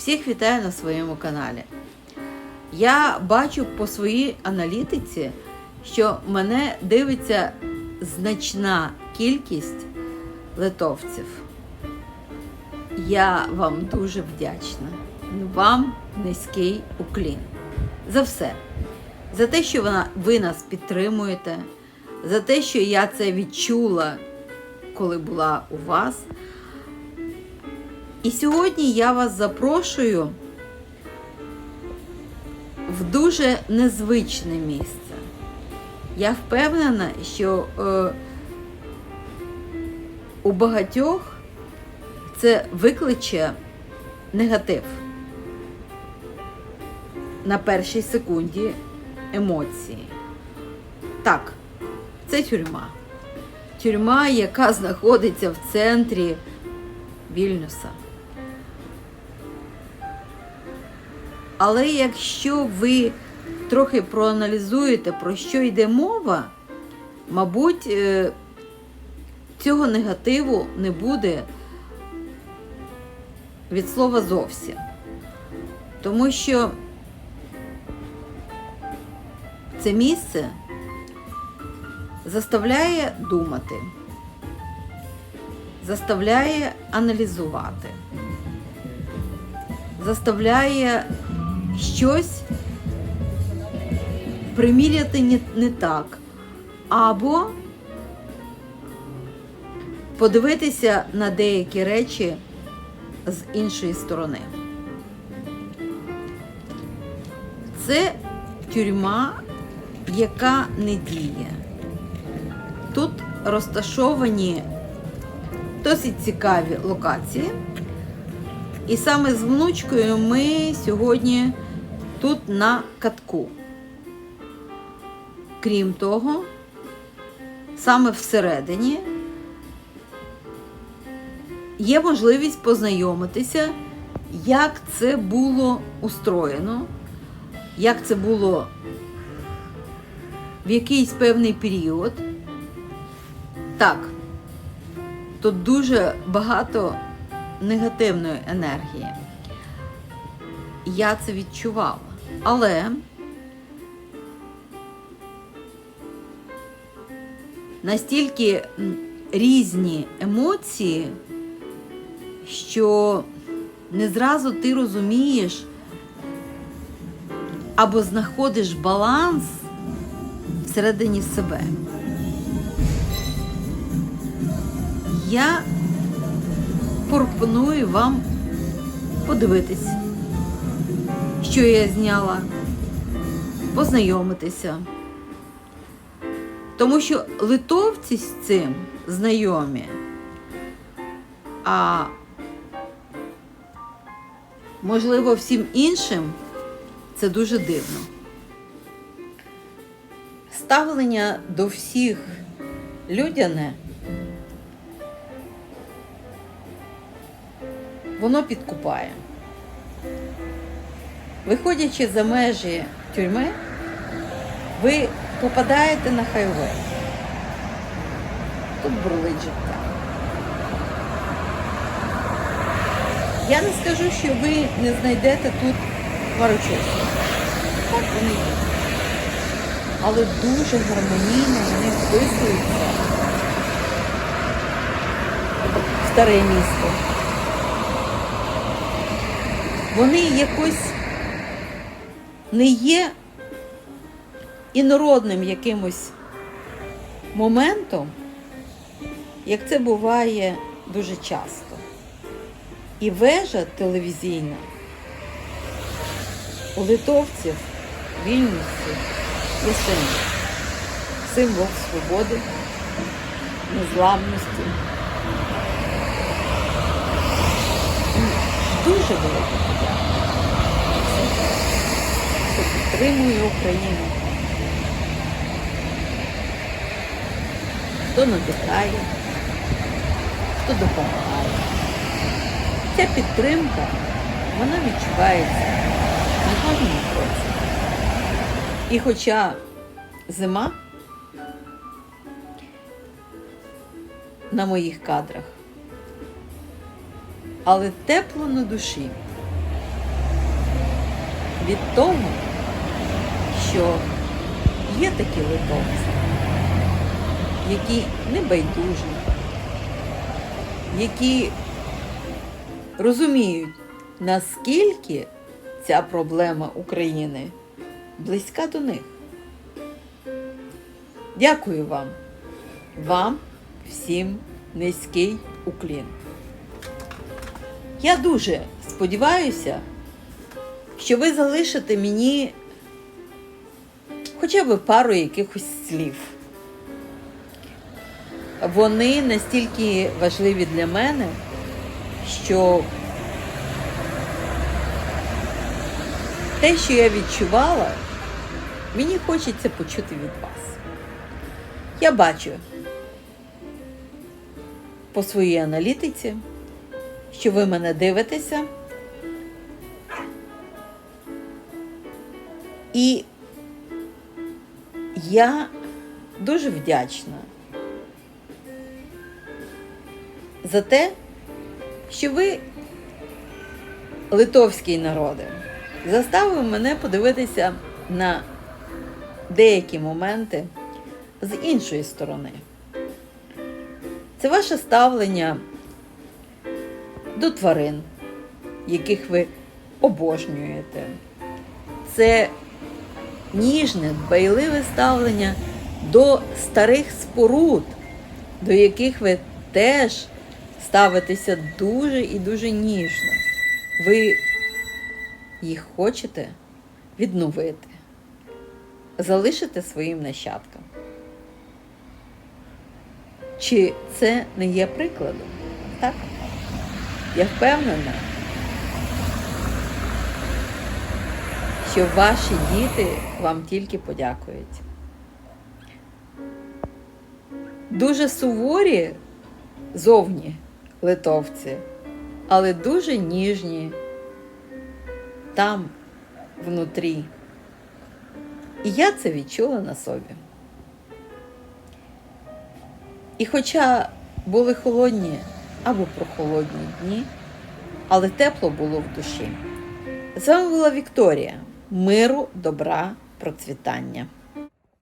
Всіх вітаю на своєму каналі. Я бачу по своїй аналітиці, що мене дивиться значна кількість литовців. Я вам дуже вдячна. Вам низький уклін. За все. За те, що ви нас підтримуєте, за те, що я це відчула, коли була у вас. І сьогодні я вас запрошую в дуже незвичне місце. Я впевнена, що е, у багатьох це викличе негатив на першій секунді емоції. Так, це тюрма. Тюрма, яка знаходиться в центрі Вільнюса. Але якщо ви трохи проаналізуєте, про що йде мова, мабуть, е, цього негативу не буде від слова зовсім. Тому що це місце заставляє думати, заставляє аналізувати, заставляє щось приміряти не, не так, або подивитися на деякі речі з іншої сторони. Це тюрма, яка не діє. Тут розташовані досить цікаві локації. І саме з внучкою ми сьогодні тут на катку. Крім того, саме всередині є можливість познайомитися, як це було устроєно, як це було в якийсь певний період. Так, тут дуже багато негативної енергії. Я це відчувала. Але настільки різні емоції, що не зразу ти розумієш або знаходиш баланс всередині себе. Я пропоную вам подивитись, що я зняла, познайомитися. Тому що литовці з цим знайомі, а можливо всім іншим це дуже дивно. Ставлення до всіх людяне воно підкупає. Виходячи за межі тюрми, ви попадаєте на хайвей. Тут бурлить життя. Я не скажу, що ви не знайдете тут хмарочосів. Так вони є. Але дуже гармонійно вони вписуються в старе місто вони якось не є інородним якимось моментом, як це буває дуже часто. І вежа телевізійна у литовців вільності є символ. Символ свободи, незламності. Дуже велика подяка всім, хто підтримує Україну, хто надихає, хто допомагає. Ця підтримка, вона відчувається на кожному кроці. І хоча зима на моїх кадрах, але тепло на душі. від того, що є такі литовці, які не байдужі, які розуміють, наскільки ця проблема України близька до них. Дякую вам. Вам всім низький уклін. Я дуже сподіваюся, що ви залишите мені хоча б пару якихось слів. Вони настільки важливі для мене, що те, що я відчувала, мені хочеться почути від вас. Я бачу по своїй аналітиці, що ви мене дивитеся. І я дуже вдячна за те, що ви, литовський народи, заставив мене подивитися на деякі моменти з іншої сторони. Це ваше ставлення до тварин, яких ви обожнюєте. Це ніжне, дбайливе ставлення до старих споруд, до яких ви теж ставитеся дуже і дуже ніжно. Ви їх хочете відновити, залишити своїм нащадкам. Чи це не є прикладом? Так? Я впевнена, що ваші діти вам тільки подякують. Дуже суворі зовні литовці, але дуже ніжні там внутрі. І я це відчула на собі. І хоча були холодні або прохолодні дні, але тепло було в душі. З вами була Вікторія. Миру, добра, процвітання.